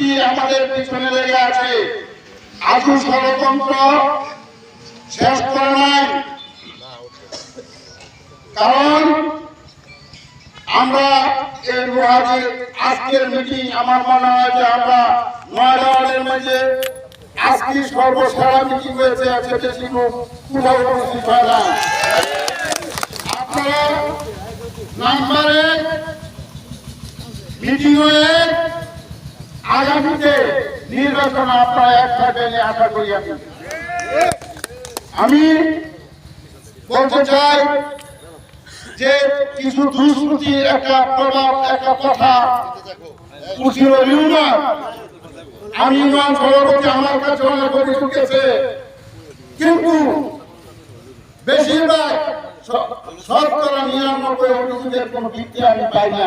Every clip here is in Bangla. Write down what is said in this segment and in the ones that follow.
দুর্নীতি আমাদের পিছনে লেগে আছে? আজু ষড়যন্ত্র শেষ করে নাই। কারণ আমরা এই মহাজের আজকের মিটিং আমার মনে হয় যে আমরা নয়ডাওয়ালের মাঝে আজকে সর্বসারা মিটিং হয়েছে বেশি লোক উপস্থিত হয় আপনারা নাম্বারে মিটিং হয়ে আগামীতে নির্বাচন আপনারা এক থাকবেন আশা করি আমি আমি বলতে চাই যে কিছু দুষ্কৃতির একটা প্রভাব, একটা কথা আমি ইউনিয়ন সভাপতি, আমার কাছে অনেক অভিযোগ কিন্তু বেশিরভাগ শতকরা নিরানব্বই অভিযোগের কোন ভিত্তি আমি পাই না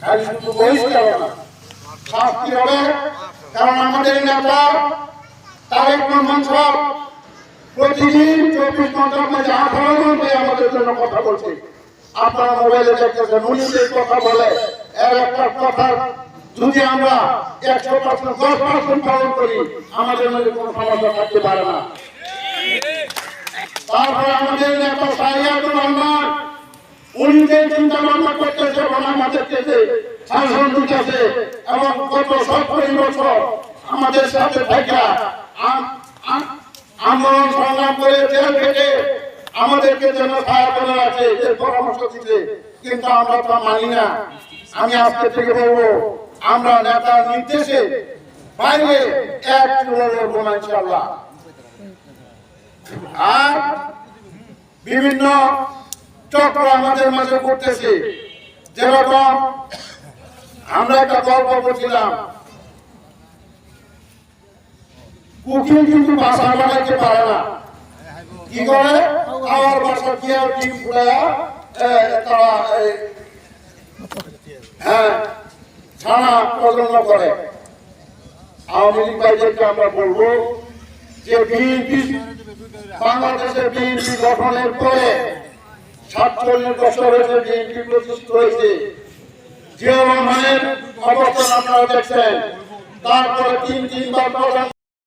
শুধু বহিষ্কার শাস্তি হবে কারণ আমাদের নেতা তারেক রহমান সাহেব প্রতিদিন চব্বিশ ঘণ্টার মধ্যে আঠারো ঘন্টায় আমাদের জন্য কথা বলছে আপনারা মোবাইলে দেখতেছেন উনি যে কথা বলে এর একটা কথা যদি আমরা একশো পার্সেন্ট দশ পার্সেন্ট পালন করি আমাদের মধ্যে কোনো সমস্যা থাকতে পারে না তারপরে আমাদের নেতা যে চিন্তা ভাবনা করতেছে এবং আমাদেরকে যে শাসন দিতেছে এবং গত সতেরো বছর আমাদের সাথে থাকা আন্দোলন সংগ্রাম করে জেল থেকে আমাদেরকে যেন সহায়তা করে আছে যে পরামর্শ দিতে। কিন্তু আমরা তা মানি না। আমি আজকে থেকে বলব, আমরা নেতার নির্দেশে বাইরে এক লড়বো না ইনশাল্লাহ আর বিভিন্ন চক্র আমাদের মাঝে করতেছে যেরকম আমরা একটা গল্প করছিলাম কুকিং কিন্তু বাসা বানাইতে পারে না। কি করে? আমার বাসা আর ডিম ফুলাইয়া তারা হ্যাঁ ছানা প্রজন্ম করে। আওয়ামী লীগ ভাইদেরকে আমরা বলব যে বিএনপি বিএনপি গঠনের পরে সাতচল্লিশ বছর হয়েছে বিএনপি প্রতিষ্ঠিত হয়েছে জিয়া রহমানের অবস্থান আপনারা দেখছেন তারপরে তিন তিনবার